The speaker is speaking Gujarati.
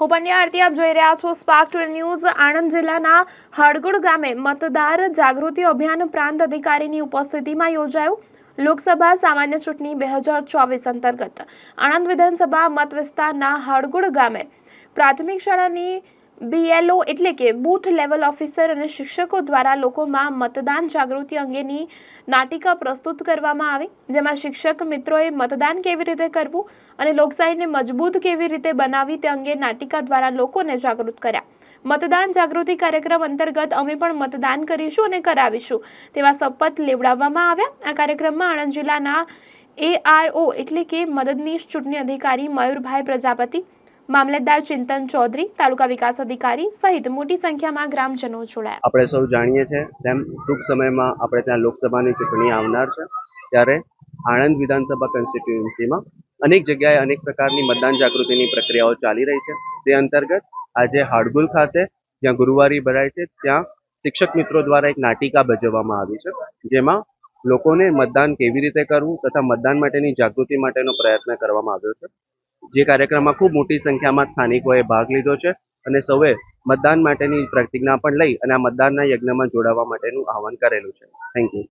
હું આરતી, આપ જોઈ રહ્યા છો સ્પાર્ક ટુ ન્યૂઝ આણંદ જિલ્લાના હળગુડ ગામે મતદાર જાગૃતિ અભિયાન પ્રાંત અધિકારીની ઉપસ્થિતિમાં યોજાયું લોકસભા સામાન્ય ચૂંટણી બે હજાર ચોવીસ અંતર્ગત. આણંદ વિધાનસભા મત વિસ્તારના હળગુડ ગામે પ્રાથમિક શાળાની બીએલઓ એટલે કે બૂથ લેવલ ઓફિસર અને શિક્ષકો દ્વારા લોકોમાં મતદાન જાગૃતિ અંગેની નાટિકા પ્રસ્તુત કરવામાં આવી, જેમાં શિક્ષક મિત્રોએ મતદાન કેવી રીતે કરવું અને લોકશાહીને મજબૂત કેવી રીતે બનાવી તે અંગે નાટિકા દ્વારા લોકોને જાગૃત કર્યા. મતદાન જાગૃતિ કાર્યક્રમ અંતર્ગત અમે પણ મતદાન કરીશું અને કરાવીશું, તેવા શપથ લેવડાવવામાં આવ્યા. આ કાર્યક્રમમાં આણંદ જિલ્લાના એઆરઓ એટલે કે મદદનીશ ચૂંટણી અધિકારી મયુરભાઈ પ્રજાપતિ મામલતદાર ચિંતન ચૌધરી, તાલુકા વિકાસ અધિકારી સહિત મોટી સંખ્યામાં ગ્રામજનો જોડાયા. આપણે સૌ જાણીએ છીએ તેમ ટૂંક સમયમાં આપણે ત્યાં લોકસભાની ચૂંટણી આવનાર છે, ત્યારે આણંદ વિધાનસભા કોન્સ્ટિટ્યુએન્સીમાં અનેક જગ્યાએ અનેક પ્રકારની મતદાન જાગૃતિની પ્રક્રિયાઓ ચાલી રહી છે. તે અંતર્ગત આજે હાડગુલ ખાતે જ્યાં ગુરુવારી ભરાય છે, ત્યાં શિક્ષક મિત્રો દ્વારા એક નાટિકા ભજવવામાં આવી છે, જેમાં લોકોને મતદાન કેવી રીતે કરવું તથા મતદાન માટેની જાગૃતિ માટેનો પ્રયત્ન કરવામાં આવ્યો છે. જે કાર્યક્રમમાં ખૂબ મોટી સંખ્યામાં સ્થાનિકોએ ભાગ લીધો છે અને સૌએ મતદાન માટેની પ્રતિજ્ઞા પણ લઈ અને આ મતદાનના યજ્ઞમાં જોડાવા માટેનું આહવાન કરેલું છે. Thank you